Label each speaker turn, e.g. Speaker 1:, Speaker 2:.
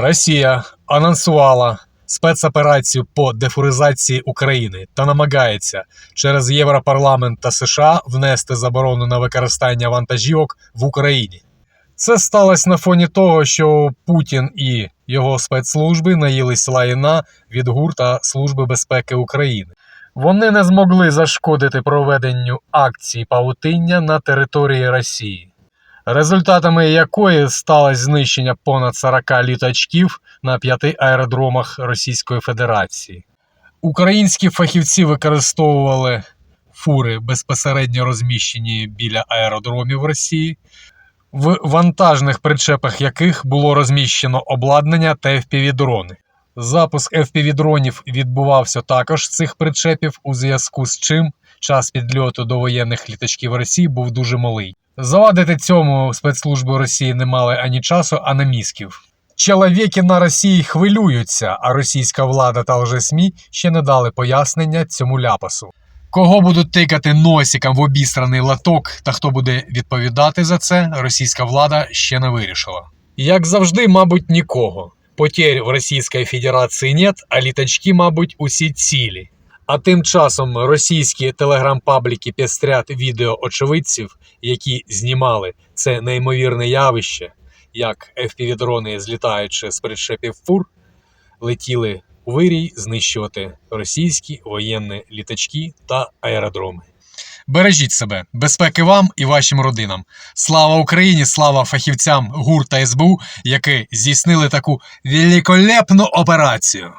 Speaker 1: Росія анонсувала спецоперацію по дефуризації України та намагається через Європарламент та США внести заборону на використання вантажівок в Україні. Це сталося на фоні того, що Путін і його спецслужби наїлись лайна від ГУР та Служби безпеки України. Вони не змогли зашкодити проведенню акції павутиння на території Росії, результатами якої сталося знищення понад 40 літачків на п'яти аеродромах Російської Федерації. Українські фахівці використовували фури безпосередньо розміщені біля аеродромів Росії, в вантажних причепах яких було розміщено обладнання та FPV-дрони. Запуск FPV-дронів відбувався також з цих причепів, у зв'язку з чим час підльоту до воєнних літачків Росії був дуже малий. Завадити цьому спецслужби Росії не мали ані часу, ані мізків. Чоловіки на Росії хвилюються, а російська влада та лжесмі ще не дали пояснення цьому ляпасу. Кого будуть тикати носиком в обістраний латок та хто буде відповідати за це, російська влада ще не вирішила. Як завжди, мабуть, нікого. Потерь в Російській Федерації нет, а літачки, мабуть, усі цілі. А тим часом російські телеграм-пабліки пестрять відео очевидців, які знімали це неймовірне явище, як FPV-дрони, злітаючи з причепів фур, летіли у вирій знищувати російські воєнні літачки та аеродроми. Бережіть себе, безпеки вам і вашим родинам. Слава Україні! Слава фахівцям ГУР та СБУ, які здійснили таку великолепну операцію.